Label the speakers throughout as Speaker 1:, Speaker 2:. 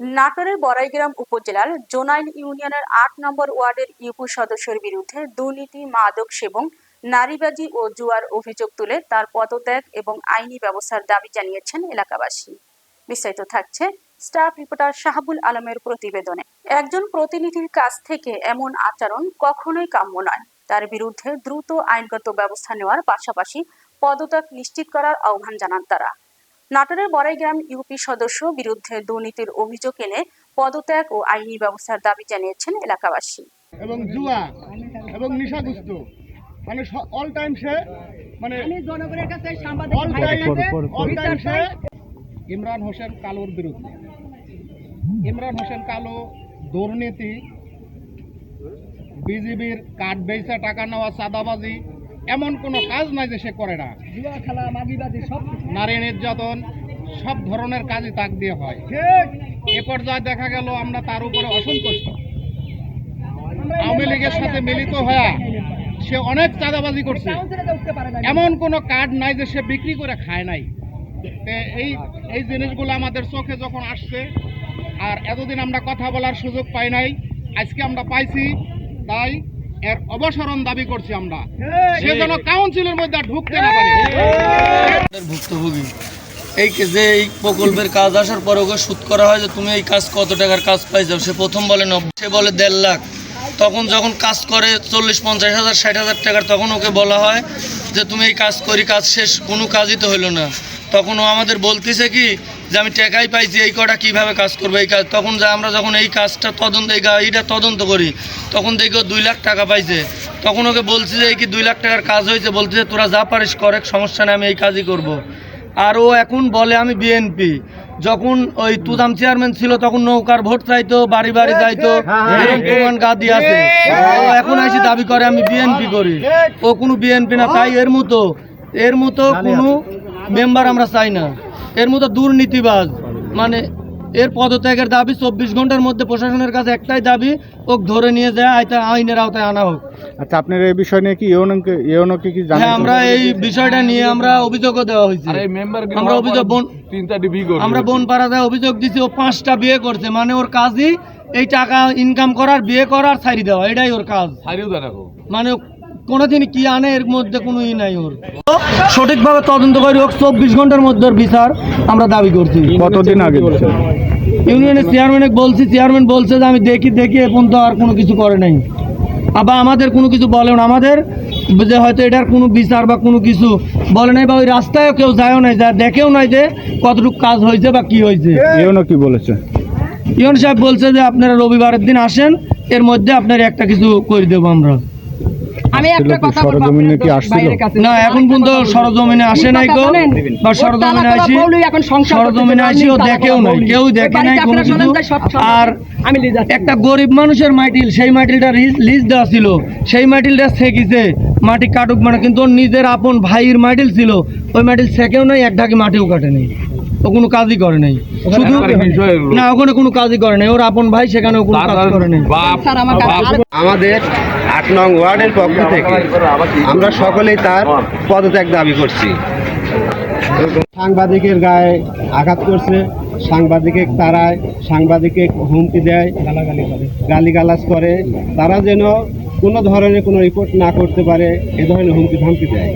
Speaker 1: নাটোরের বড়াইগ্রাম উপজেলার জোনাইল ইউনিয়নের আট নম্বর ওয়ার্ডের ইউপি সদস্যের বিরুদ্ধে দুর্নীতি, মাদক সেবন নারীবাজি ও জুয়ার অভিযোগ তুলে তার পদত্যাগ এবং আইনি ব্যবস্থার দাবি জানিয়েছেন এলাকাবাসী। বিস্তারিত থাকছে স্টাফ রিপোর্টার শাহাবুল আলমের প্রতিবেদনে। একজন প্রতিনিধির কাছ থেকে এমন আচরণ কখনোই কাম্য নয়। তার বিরুদ্ধে দ্রুত আইনগত ব্যবস্থা নেওয়ার পাশাপাশি পদত্যাগ নিশ্চিত করার আহ্বান জানান তারা। নাটোরের বড়াইগ্রাম ইউপি সদস্য বিরুদ্ধে দুর্নীতির অভিযোগ এনে পদত্যাগ ও আইনি ব্যবস্থার দাবি জানিয়েছেন এলাকাবাসী।
Speaker 2: এবং জুয়া এবং নেশাগ্রস্ত মানে অল টাইম সে মানে
Speaker 3: আমি জনগণের কাছে সাংবাদিক
Speaker 2: অল টাইম অল টাইম সে
Speaker 4: ইমরান হোসেন কালোর বিরুদ্ধে। ইমরান হোসেন কালো দুর্নীতি বিজিবির কাঠ বেচা টাকা নেওয়া চাঁদাবাজি এমন কোনো কাজ নাই যে সে করে না। নারী নির্যাতন সব ধরনের কাজই তাক দিয়ে হয়। এ পর্যায়ে দেখা গেল আমরা তার উপরে অসন্তুষ্ট। আওয়ামী লীগের সাথে মিলিত হয়ে সে অনেক চাঁদাবাজি করছে। এমন কোনো কার্ড নাই যে সে বিক্রি করে খায় নাই। এই এই জিনিসগুলো আমাদের চোখে যখন আসছে আর এতদিন আমরা কথা বলার সুযোগ পাই নাই আজকে আমরা পাইছি তাই এর অবসরণ দাবি করছি আমরা। সে যেন কাউন্সিলের মধ্যে ঢুকতে না পারে।
Speaker 5: ভুক্তভোগী। এই যে এই প্রকল্পের কাজ আসার পর ওকে সুদ করা হয় যে তুমি এই কাজ কত টাকার কাজ পাই যাও? সে প্রথম বলে নব্বই সে বলে দেড় লাখ। তখন যখন কাজ করে চল্লিশ পঞ্চাশ হাজার ষাট হাজার টাকার তখন ওকে বলা হয় যে তুমি এই কাজ করি কাজ শেষ কোনো কাজই তো হলো না। তখন ও আমাদের বলতেছে কি যে আমি টাকাই পাইছি এই কটা কীভাবে কাজ করব এই কাজ তখন যে আমরা যখন এই কাজটা তদন্ত এই গাড়িটা তদন্ত করি তখন দেখি ও দুই লাখ টাকা পাইছে। তখন ওকে বলছি যে এই কি দুই লাখ টাকার কাজ হয়েছে? বলছে যে তোরা যা পারিস করে সমস্যা নেই আমি এই কাজই করব। আর ও এখন বলে আমি বিএনপি যখন ওই তুদাম চেয়ারম্যান ছিল তখন নৌকার ভোট চাইতো বাড়ি বাড়ি যাইতো এরকম প্রমাণ গাদি আছে। ও এখন এসে দাবি করে আমি বিএনপি করি। ও কোনো বিএনপি না তাই এর মতো এর মতো কোনো মেম্বার আমরা চাই না। এর মতো দুর্নীতিবাজ। মানে এর পদত্যাগের দাবি চব্বিশ ঘণ্টার মধ্যে প্রশাসনের কাছে একটাই দাবি ওক ধরে নিয়ে যায় আইতা আইনের আওতায় আনা হোক।
Speaker 2: আচ্ছা আপনার এই বিষয় নিয়ে কি ইউনোকে ইউনোকে কি জানেন
Speaker 5: হ্যাঁ আমরা এই বিষয়টা নিয়ে আমরা অভিযোগও দেওয়া হয়েছে। আমরা অভিযোগ বন আমরা বনপাড়াতে অভিযোগ দিছি ও পাঁচটা বিয়ে করছে। মানে ওর কাজই এই টাকা ইনকাম করার বিয়ে করার ছাড়ি দেওয়া এটাই ওর কাজ। মানে কোনোদিন কি আনে এর মধ্যে কোনো ই নাই ওর। সঠিকভাবে তদন্ত করি হোক চব্বিশ ঘণ্টার মধ্যে বিচার আমরা দাবি করছি।
Speaker 2: কতদিন আগে
Speaker 5: ইউনিয়নের চেয়ারম্যানে বলছি চেয়ারম্যান বলছে যে আমি দেখি দেখি এখন তো আর কোনো কিছু করে নাই। আবার আমাদের কোনো কিছু বলে না। আমাদের যে হয়তো এটার কোনো বিচার বা কোনো কিছু বলে নাই বা ওই রাস্তায়ও কেউ যায়ও নাই যা দেখেও নাই যে কতটুকু কাজ হয়েছে বা কি হয়েছে।
Speaker 2: ইউনো কি বলেছে?
Speaker 5: ইউন সাহেব বলছে যে আপনারা রবিবারের দিন আসেন এর মধ্যে আপনার একটা কিছু করে দেবো আমরা।
Speaker 3: আমি একটা কথা বলব
Speaker 2: সরজমিনে কি আসছিল?
Speaker 5: না এখন পর্যন্ত সরজমিনে আসে নাই কেউ বা সরজমিনে আসি।
Speaker 3: এখন
Speaker 5: সরজমিনে আসি ও দেখেও নাই কেউ দেখে নাই কোনো কিছু।
Speaker 3: শোনেন যে সব সব-
Speaker 5: আর
Speaker 3: আমি
Speaker 5: একটা গরিব মানুষের মাটিল সেই মাটিলটা লিজ দেওয়া ছিল। সেই মাটিলটা ছেকিছে। মাটি কাটুক মানে কিন্তু ওর নিজের আপন ভাইয়ের মাটিল ছিল। ওই মাটিল ছেকেও নাই এক ঢাকি মাটিও কাটে নাই। ও কোনো কাজই করে নাই। শুধু না ওখানে কোনো কাজই করে নাই। ওর আপন ভাই সেখানেও কোনো কাজ করে নাই।
Speaker 6: আমাদের আট নং ওয়ার্ডের পক্ষ থেকে আমরা সকলেই তার পদত্যাগ দাবি করছি। সাংবাদিকের গায়ে আঘাত করছে সাংবাদিকের তারায় সাংবাদিকে হুমকি দেয় গালিগালাজ করে। তারা যেন কোনো ধরনের কোনো রিপোর্ট না করতে পারে এ ধরনের হুমকি ধামকি দেয়।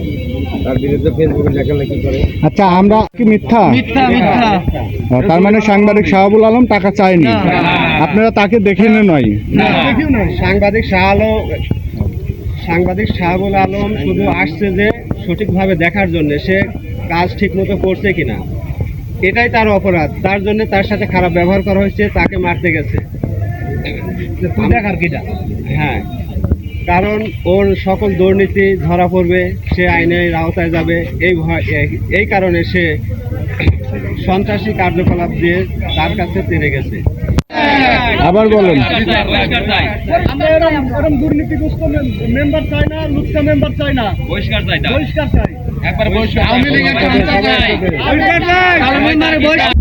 Speaker 6: তার বিরুদ্ধে ফেসবুকে লেখালেখি করে?
Speaker 2: আচ্ছা আমরা কি মিথ্যা?
Speaker 5: মিথ্যা মিথ্যা।
Speaker 2: তার মানে সাংবাদিক শাহাবুল আলম টাকা চায়নি।
Speaker 5: না।
Speaker 2: আপনারা তাকে দেখে নে নয়
Speaker 6: সাংবাদিক শাহ আলম সাংবাদিক শাহাবুল আলম শুধু আসছে যে সঠিকভাবে দেখার জন্য সে কাজ ঠিকমতো করছে কিনা। এটাই তার অপরাধ। তার জন্য তার সাথে খারাপ ব্যবহার করা হয়েছে তাকে মারতে গেছে। দেখার কিটা? হ্যাঁ। কারণ ওর সকল দুর্নীতি ধরা পড়বে সে আইনের আওতায় যাবে। এই ভয় এই- এই কারণে সে সন্ত্রাসী কার্যকলাপ দিয়ে তার কাছে তেরে গেছে।
Speaker 2: আবার বলেন।
Speaker 3: আমরা এরকম এরকম দুর্নীতিগ্রস্ত মেম্বার চাই না লুচ্ছা মেম্বার চাই না। বহিষ্কার চাই বহিষ্কার চাই।
Speaker 4: একবার বহিষ্কার আওয়ামী লীগের
Speaker 5: বয়স